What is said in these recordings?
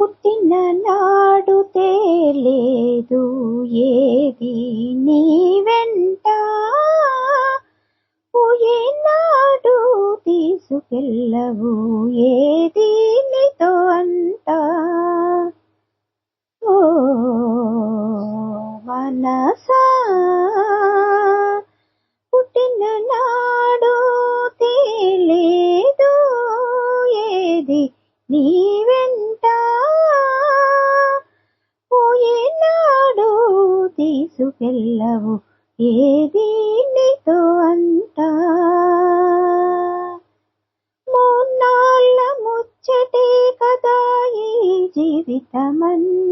పుట్టిన నాడు తేలేదు ఏది నీ వెంట? పోయేనాడు తీసుకెళ్ళవు ఏది నీతో అంట ఓ మనసా పుట్టిన నాడు తేలేదు ఏది నీ వెంట? తీసుకెళ్ళవు ఏది నీతో అంట మూన్నాళ్ళ ముచ్చటే కదా ఈ జీవితమంతా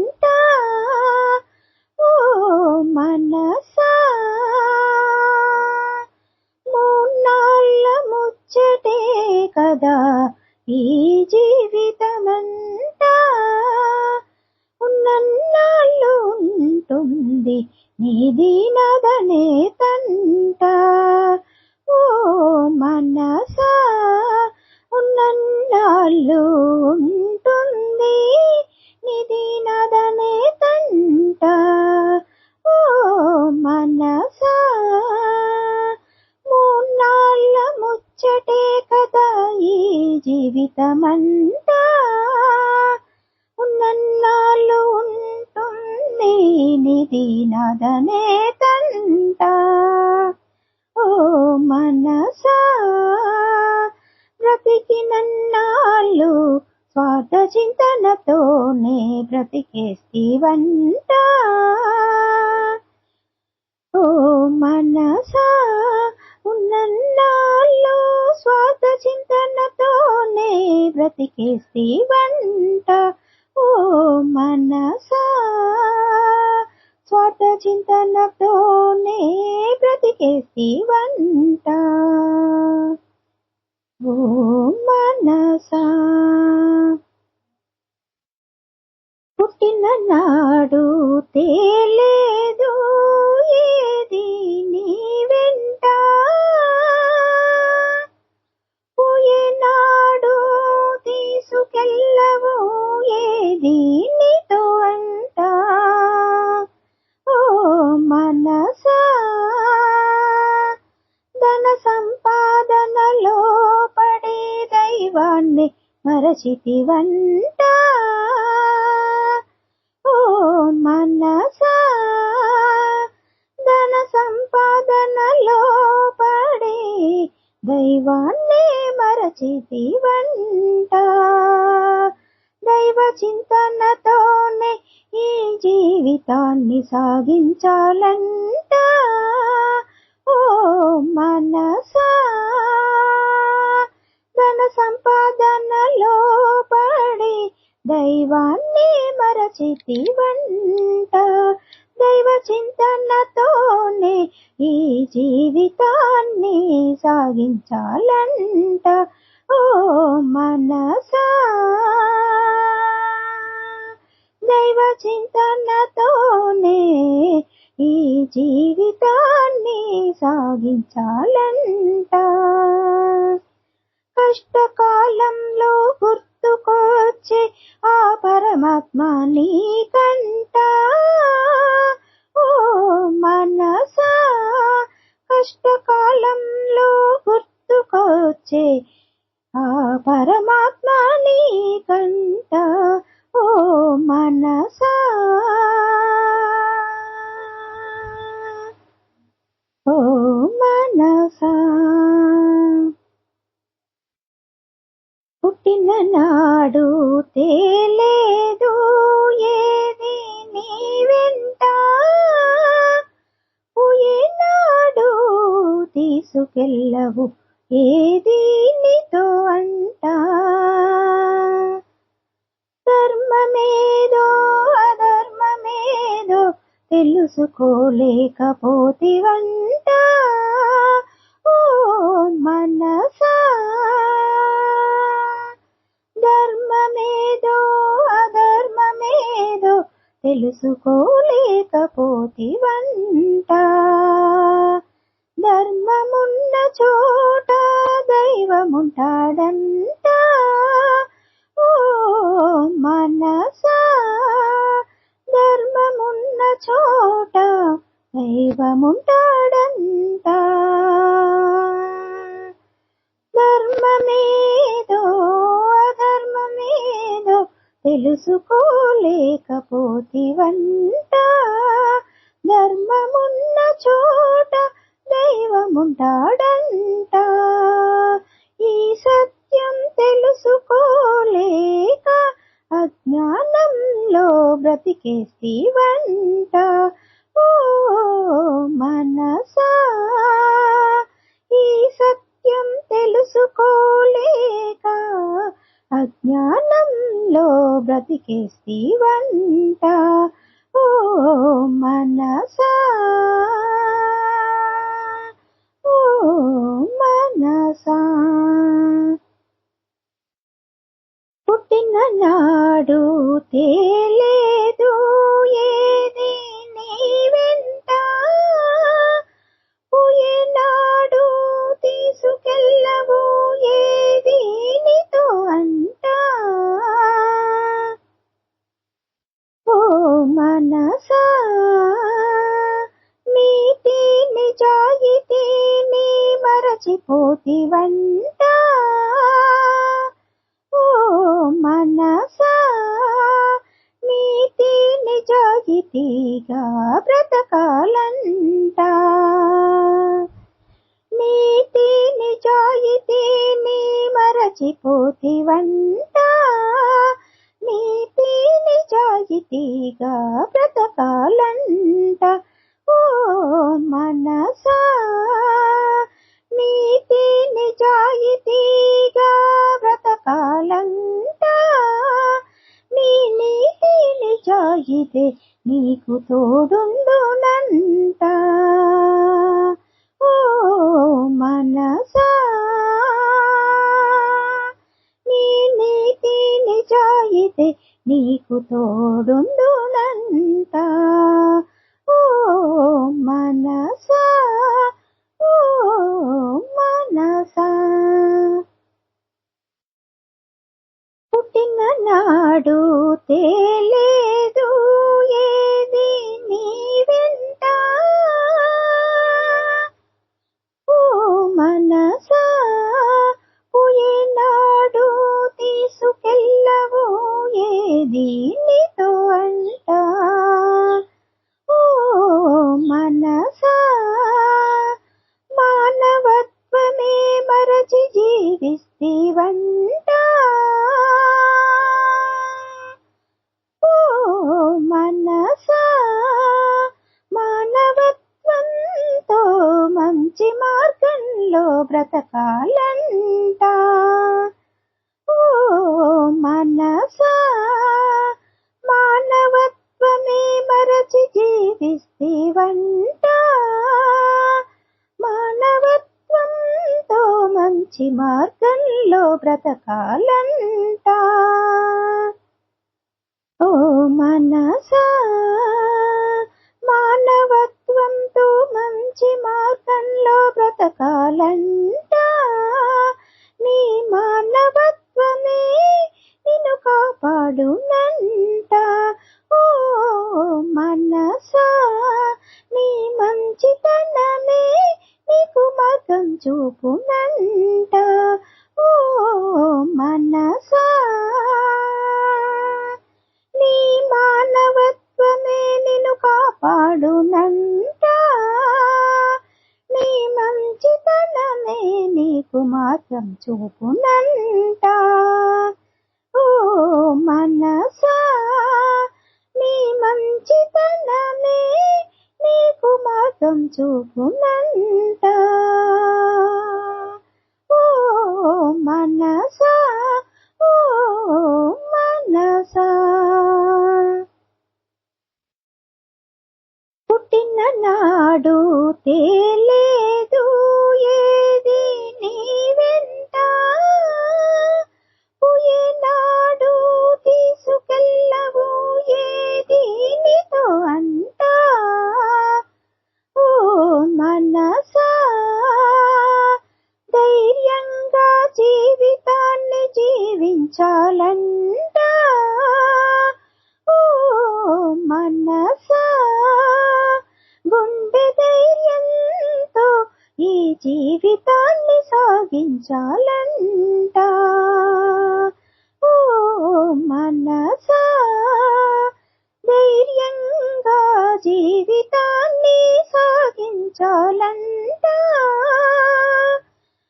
నీది నదనే తంట నిధి ತಂಟ తంట. ఓ మనసా బ్రతికినన్నాళ్ళు స్వార్థ చింతనతోనే బ్రతికేస్తీవంట ఓ మనసా ఉన్నన్నాళ్ళు స్వార్థ చింతనతోనే బ్రతికేస్తీవంట ఓ చింతనతోనే బ్రతికేస్తీవంట ఓ మనసా. పుట్టిన నాడు తేలేదు ఏది నీ వెంట. పోయే నాడు తీసుకెళ్ళవు ఏది మరచితివంట ఓ మనసా ధన సంపాదనలో పడే దైవాన్ని మరచితివంట దైవ చింతనతోనే ఈ జీవితాన్ని సాగించాలంట. ఓ మనసా ధన సంపాదనలో పడి దైవాన్ని మరచితివంట దైవ చింతనతోనే ఈ జీవితాన్ని సాగించాలంట. ఓ మనసా! దైవ చింతనతోనే ఈ జీవితాన్ని సాగించాలంట. కష్టకాలంలో గుర్తుకొచ్చే ఆ పరమాత్మ నీకంట. ఓ మనసా కష్టకాలంలో గుర్తుకొచ్చే ఆ పరమాత్మ నీ కంట మోతివంట ఓ మనసా. ధర్మమేదో అధర్మమేదో తెలుసుకోలేకపోతి వంట ధర్మమున్న చోట దైవముంటాడంట. ఓ మనసా. ధర్మమున్న చోట దైవముంటాడంట ధర్మమేదో అధర్మమేదో తెలుసుకోలేకపోతివంట. ధర్మమున్న చోట దైవముంటాడ బ్రతికేస్తీవంట ఓ మరచిపోతివంతా నీతి నిజాయితీగా నీకు తోడుండునంతా. మంచి మార్గంలో బ్రతకాలంట. ఓ మనసా మానవత్వంతో మంచి మార్గంలో బ్రతకాలంట. నీ మానవత్వమే నిన్ను కాపాడునంట. ఓ మనసా నీ మంచితనమే నీకు మార్గం చూపు. 就不う。జీవితాన్ని సాగించాలంట.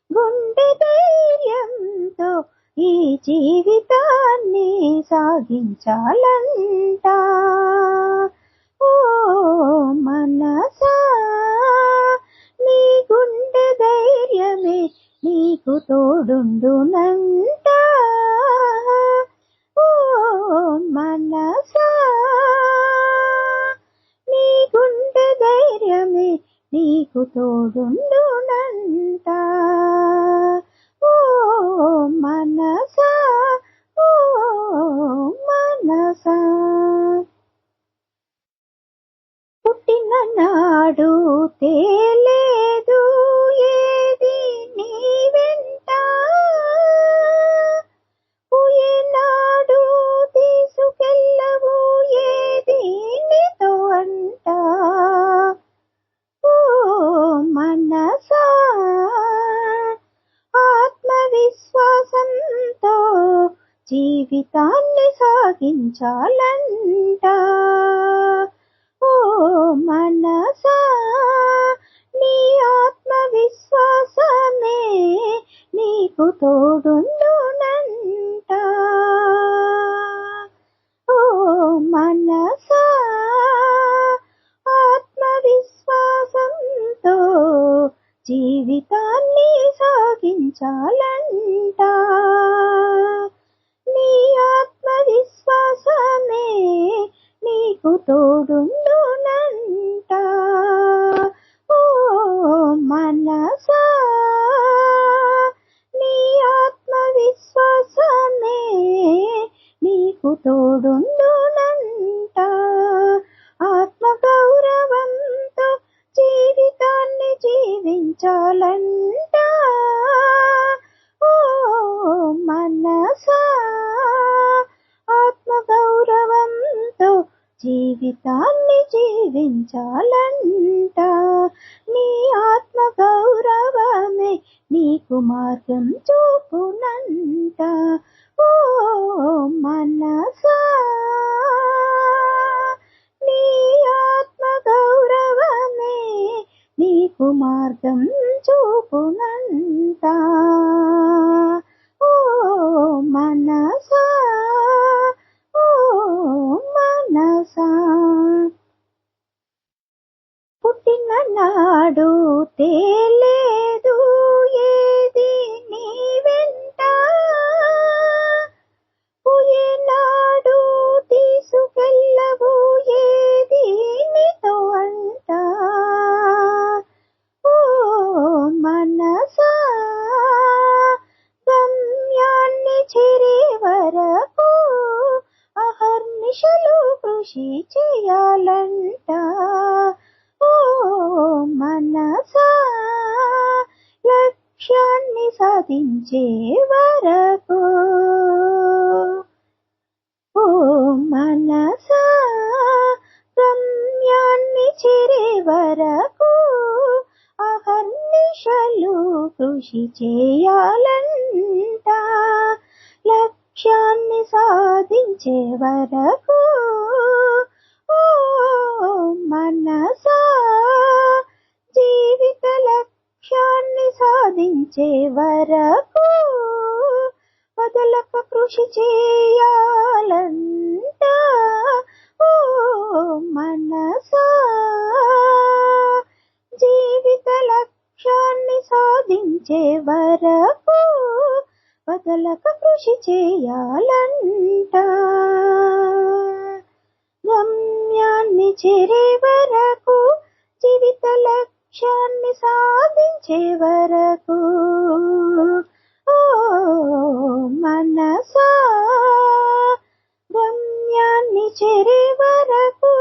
గుండె ధైర్యంతో ఈ జీవితాన్ని సాగించాలంట. ఓ మనసా నీ గుండె ధైర్యమే నీకు తోడుండునంట నీకు తోడుండునంట జీవితాన్ని సాగించాలంట. ఓ మనసా నీ ఆత్మవిశ్వాసమే నీకు తోడుండునంట. ఓ మనసా ఆత్మవిశ్వాసంతో జీవితాన్ని సాగించాలంట. జీవించాలంట ఓ మనసా ఆత్మగౌరవంతో జీవితాన్ని జీవించాలంట. నీ ఆత్మగౌరవమే నీకు మార్గం చూపునంట. మార్గం చూపునంతా. కృషి చేయాలంట. ఓ మనసా లక్ష్యాన్ని సాధించే వరకు. ఓ మనసా రమ్యాన్ని చేరే వరకు. అహర్నిశలు కృషి చేయాలంట. లక్ష్యాన్ని సాధించే వరకు. సాధించే వరకు వదలక కృషి చేయాలంట. ఓ మనసా జీవిత లక్ష్యాన్ని సాధించే వరకు వదలక కృషి చేయాలంట. గమ్యాన్ని చేరే వరకు జీవిత లక్ష్యాన్ని సాధించే వరకు. ఓ మనసా గమ్యాన్ని చెరే వరకు.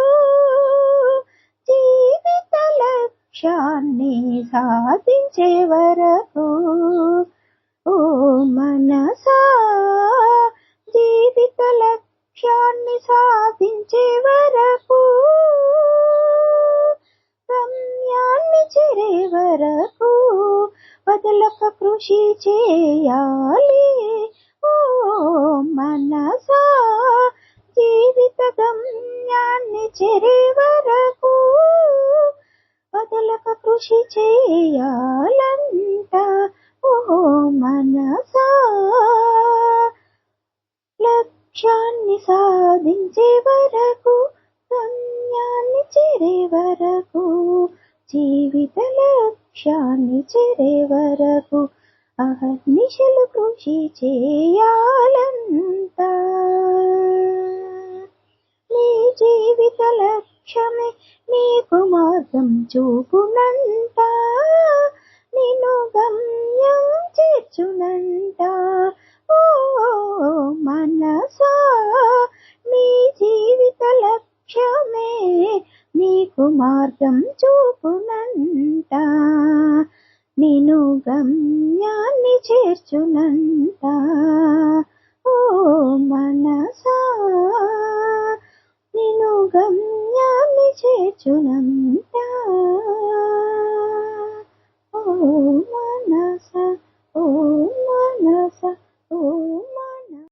జీవిత లక్ష్యాన్ని సాధించే వరకు. సాధించే వరకు గమ్యాన్ని చేరే వరకు జీవిత లక్ష్యాన్ని చేరే వరకు అహర్నిశలు కృషి చేయాలంత. నీ జీవిత లక్ష్యమే నీకు మార్గం చూపునంట నిన్ను గమ్యం చేర్చునంట. ఓ మార్గం చూపునంట నిను గమ్